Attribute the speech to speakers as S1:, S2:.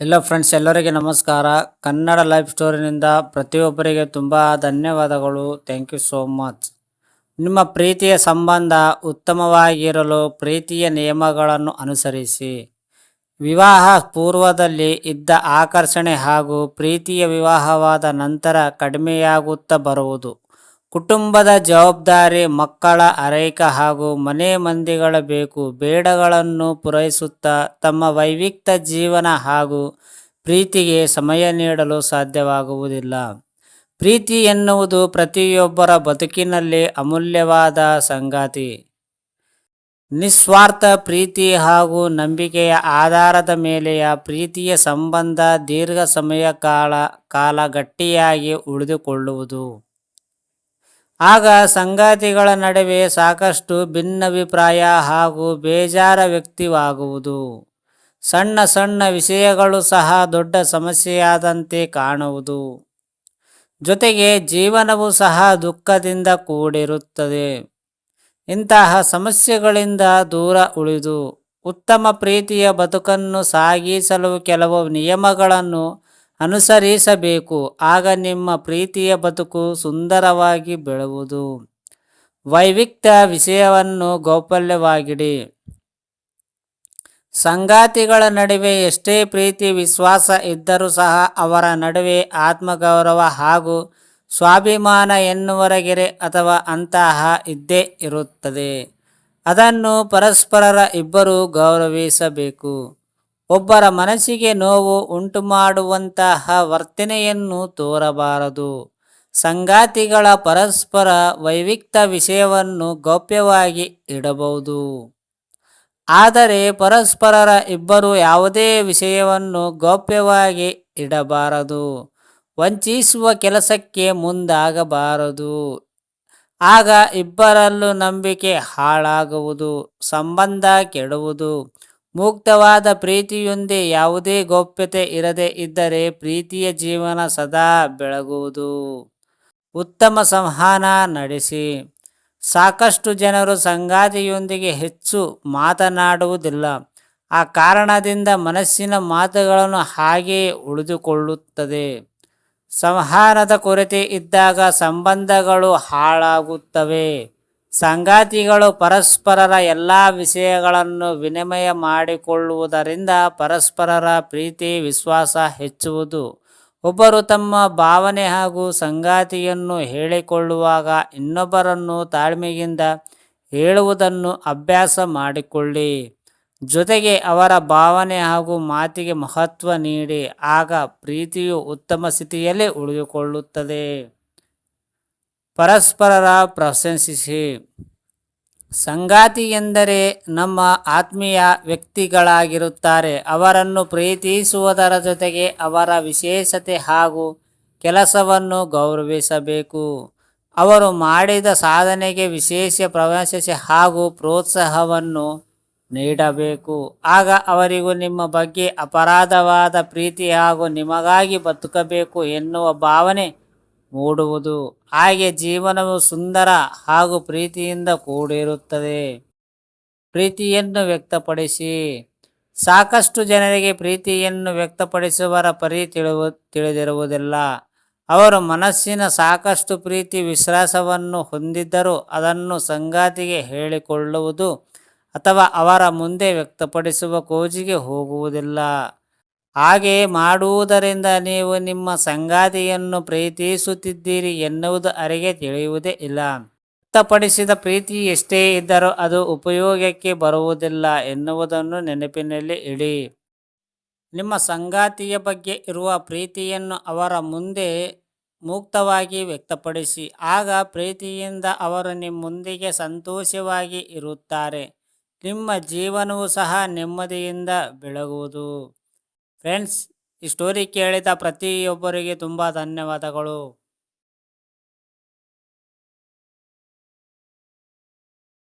S1: ಎಲ್ಲ ಫ್ರೆಂಡ್ಸ್ ಎಲ್ಲರಿಗೆ ನಮಸ್ಕಾರ. ಕನ್ನಡ ಲೈಫ್ ಸ್ಟೋರಿನಿಂದ ಪ್ರತಿಯೊಬ್ಬರಿಗೆ ತುಂಬ ಧನ್ಯವಾದಗಳು. ಥ್ಯಾಂಕ್ ಯು ಸೋ ಮಚ್ ನಿಮ್ಮ ಪ್ರೀತಿಯ ಸಂಬಂಧ ಉತ್ತಮವಾಗಿರಲು ಪ್ರೀತಿಯ ನಿಯಮಗಳನ್ನು ಅನುಸರಿಸಿ. ವಿವಾಹ ಪೂರ್ವದಲ್ಲಿ ಇದ್ದ ಆಕರ್ಷಣೆ ಹಾಗೂ ಪ್ರೀತಿಯ ವಿವಾಹವಾದ ನಂತರ ಕಡಿಮೆಯಾಗುತ್ತಾ ಬರುವುದು. ಕುಟುಂಬದ ಜವಾಬ್ದಾರಿ, ಮಕ್ಕಳ ಆರೈಕೆ ಹಾಗೂ ಮನೆ ಮಂದಿಗಳ ಬೇಕು. ಬೇಡಗಳನ್ನು ಪೂರೈಸುತ್ತಾ ತಮ್ಮ ವೈವಿಕ್ತ ಜೀವನ ಹಾಗೂ ಪ್ರೀತಿಗೆ ಸಮಯ ನೀಡಲು ಸಾಧ್ಯವಾಗುವುದಿಲ್ಲ. ಪ್ರೀತಿ ಎನ್ನುವುದು ಪ್ರತಿಯೊಬ್ಬರ ಬದುಕಿನಲ್ಲಿ ಅಮೂಲ್ಯವಾದ ಸಂಗಾತಿ. ನಿಸ್ವಾರ್ಥ ಪ್ರೀತಿ ಹಾಗೂ ನಂಬಿಕೆಯ ಆಧಾರದ ಮೇಲೆಯ ಪ್ರೀತಿಯ ಸಂಬಂಧ ದೀರ್ಘ ಸಮಯ ಕಾಲ ಕಾಲ ಗಟ್ಟಿಯಾಗಿ ಉಳಿದುಕೊಳ್ಳುವುದು. ಆಗ ಸಂಗಾತಿಗಳ ನಡುವೆ ಸಾಕಷ್ಟು ಭಿನ್ನಾಭಿಪ್ರಾಯ ಹಾಗೂ ಬೇಜಾರ ವ್ಯಕ್ತವಾಗುವುದು. ಸಣ್ಣ ಸಣ್ಣ ವಿಷಯಗಳು ಸಹ ದೊಡ್ಡ ಸಮಸ್ಯೆಯಾದಂತೆ ಕಾಣುವುದು. ಜೊತೆಗೆ ಜೀವನವು ಸಹ ದುಃಖದಿಂದ ಕೂಡಿರುತ್ತದೆ. ಇಂತಹ ಸಮಸ್ಯೆಗಳಿಂದ ದೂರ ಉಳಿದು ಉತ್ತಮ ಪ್ರೀತಿಯ ಬದುಕನ್ನು ಸಾಗಿಸಲು ಕೆಲವು ನಿಯಮಗಳನ್ನು ಅನುಸರಿಸಬೇಕು. ಆಗ ನಿಮ್ಮ ಪ್ರೀತಿಯ ಬದುಕು ಸುಂದರವಾಗಿ ಬೆಳುವುದು. ವೈವಿಕ್ತ ವಿಷಯವನ್ನು ಗೌಪಲ್ಯವಾಗಿಡಿ ಸಂಗಾತಿಗಳ ನಡುವೆ ಎಷ್ಟೇ ಪ್ರೀತಿ, ವಿಶ್ವಾಸ ಇದ್ದರೂ ಸಹ ಅವರ ನಡುವೆ ಆತ್ಮಗೌರವ ಹಾಗೂ ಸ್ವಾಭಿಮಾನ ಎನ್ನುವರೆಗೆರೆ ಅಥವಾ ಅಂತಹ ಇದ್ದೇ ಇರುತ್ತದೆ. ಅದನ್ನು ಪರಸ್ಪರರ ಇಬ್ಬರು ಗೌರವಿಸಬೇಕು. ಒಬ್ಬರ ಮನಸ್ಸಿಗೆ ನೋವು ಉಂಟು ಮಾಡುವಂತಹ ವರ್ತನೆಯನ್ನು ತೋರಬಾರದು. ಸಂಗಾತಿಗಳ ಪರಸ್ಪರ ವೈವಿಕ್ತ ವಿಷಯವನ್ನು ಗೌಪ್ಯವಾಗಿ ಇಡಬಹುದು. ಆದರೆ ಪರಸ್ಪರರ ಇಬ್ಬರು ಯಾವುದೇ ವಿಷಯವನ್ನು ಗೌಪ್ಯವಾಗಿ ಇಡಬಾರದು. ವಂಚಿಸುವ ಕೆಲಸಕ್ಕೆ ಮುಂದಾಗಬಾರದು. ಆಗ ಇಬ್ಬರಲ್ಲೂ ನಂಬಿಕೆ ಹಾಳಾಗುವುದು, ಸಂಬಂಧ ಕೆಡುವುದು ಮುಕ್ತವಾದ ಪ್ರೀತಿಯೊಂದೇ ಯಾವುದೇ ಗೌಪ್ಯತೆ ಇರದೇ ಇದ್ದರೆ ಪ್ರೀತಿಯ ಜೀವನ ಸದಾ ಬೆಳಗುವುದು. ಉತ್ತಮ ಸಂವಹನ ನಡೆಸಿ. ಸಾಕಷ್ಟು ಜನರು ಸಂಗಾತಿಯೊಂದಿಗೆ ಹೆಚ್ಚು ಮಾತನಾಡುವುದಿಲ್ಲ. ಆ ಕಾರಣದಿಂದ ಮನಸ್ಸಿನ ಮಾತುಗಳನ್ನು ಹಾಗೆಯೇ ಉಳಿದುಕೊಳ್ಳುತ್ತದೆ. ಸಂವಹನದ ಕೊರತೆ ಇದ್ದಾಗ ಸಂಬಂಧಗಳು ಹಾಳಾಗುತ್ತವೆ. ಸಂಗಾತಿಗಳು ಪರಸ್ಪರರ ಎಲ್ಲ ವಿಷಯಗಳನ್ನು ವಿನಿಮಯ ಮಾಡಿಕೊಳ್ಳುವುದರಿಂದ ಪರಸ್ಪರರ ಪ್ರೀತಿ, ವಿಶ್ವಾಸ ಹೆಚ್ಚುವುದು. ಒಬ್ಬರು ತಮ್ಮ ಭಾವನೆ ಹಾಗೂ ಸಂಗಾತಿಯನ್ನು ಹೇಳಿಕೊಳ್ಳುವಾಗ ಇನ್ನೊಬ್ಬರನ್ನು ತಾಳ್ಮೆಯಿಂದ ಹೇಳುವುದನ್ನು ಅಭ್ಯಾಸ ಮಾಡಿಕೊಳ್ಳಿ. ಜೊತೆಗೆ ಅವರ ಭಾವನೆ ಹಾಗೂ ಮಾತಿಗೆ ಮಹತ್ವ ನೀಡಿ, ಆಗ ಪ್ರೀತಿಯು ಉತ್ತಮ ಸ್ಥಿತಿಯಲ್ಲೇ ಉಳಿದುಕೊಳ್ಳುತ್ತದೆ. ಪರಸ್ಪರರ ಪ್ರಶಂಸಿಸಿ. ಸಂಗಾತಿ ಎಂದರೆ ನಮ್ಮ ಆತ್ಮೀಯ ವ್ಯಕ್ತಿಗಳಾಗಿರುತ್ತಾರೆ. ಅವರನ್ನು ಪ್ರೀತಿಸುವುದರ ಜೊತೆಗೆ ಅವರ ವಿಶೇಷತೆ ಹಾಗೂ ಕೆಲಸವನ್ನು ಗೌರವಿಸಬೇಕು. ಅವರು ಮಾಡಿದ ಸಾಧನೆಗೆ ವಿಶೇಷ ಪ್ರಶಂಸೆ ಹಾಗೂ ಪ್ರೋತ್ಸಾಹವನ್ನು ನೀಡಬೇಕು. ಆಗ ಅವರಿಗೂ ನಿಮ್ಮ ಬಗ್ಗೆ ಅಪರಾಧವಾದ ಪ್ರೀತಿ ಹಾಗೂ ನಿಮಗಾಗಿ ಬದುಕಬೇಕು ಎನ್ನುವ ಭಾವನೆ ಮೂಡುವುದು. ಹಾಗೆ ಜೀವನವು ಸುಂದರ ಹಾಗೂ ಪ್ರೀತಿಯಿಂದ ಕೂಡಿರುತ್ತದೆ. ಪ್ರೀತಿಯನ್ನು ವ್ಯಕ್ತಪಡಿಸಿ. ಸಾಕಷ್ಟು ಜನರಿಗೆ ಪ್ರೀತಿಯನ್ನು ವ್ಯಕ್ತಪಡಿಸುವರ ಪರಿ ತಿಳಿವು, ತಿಳಿದಿರುವುದಿಲ್ಲ. ಅವರು ಮನಸ್ಸಿನ ಸಾಕಷ್ಟು ಪ್ರೀತಿ ವಿಶ್ವಾಸವನ್ನು ಹೊಂದಿದ್ದರೂ ಅದನ್ನು ಸಂಗಾತಿಗೆ ಹೇಳಿಕೊಳ್ಳುವುದು ಅಥವಾ ಅವರ ಮುಂದೆ ವ್ಯಕ್ತಪಡಿಸುವ ಕೋಜಿಗೆ ಹೋಗುವುದಿಲ್ಲ. ಹಾಗೆ ಮಾಡುವುದರಿಂದ ನೀವು ನಿಮ್ಮ ಸಂಗಾತಿಯನ್ನು ಪ್ರೀತಿಸುತ್ತಿದ್ದೀರಿ ಎನ್ನುವುದು ಅರಿಗೆ ತಿಳಿಯುವುದೇ ಇಲ್ಲ. ವ್ಯಕ್ತಪಡಿಸಿದ ಪ್ರೀತಿ ಎಷ್ಟೇ ಇದ್ದರೂ ಅದು ಉಪಯೋಗಕ್ಕೆ ಬರುವುದಿಲ್ಲ ಎನ್ನುವುದನ್ನು ನೆನಪಿನಲ್ಲಿ ಇಡಿ. ನಿಮ್ಮ ಸಂಗಾತಿಯ ಬಗ್ಗೆ ಇರುವ ಪ್ರೀತಿಯನ್ನು ಅವರ ಮುಂದೆ ಮುಕ್ತವಾಗಿ ವ್ಯಕ್ತಪಡಿಸಿ, ಆಗ ಪ್ರೀತಿಯಿಂದ ಅವರು ನಿಮ್ಮೊಂದಿಗೆ ಸಂತೋಷವಾಗಿ ಇರುತ್ತಾರೆ. ನಿಮ್ಮ ಜೀವನವೂ ಸಹ ನೆಮ್ಮದಿಯಿಂದ ಬೆಳಗುವುದು. ಫ್ರೆಂಡ್ಸ್ ಈ ಸ್ಟೋರಿ ಕೇಳಿದ ಪ್ರತಿಯೊಬ್ಬರಿಗೆ ತುಂಬ ಧನ್ಯವಾದಗಳು.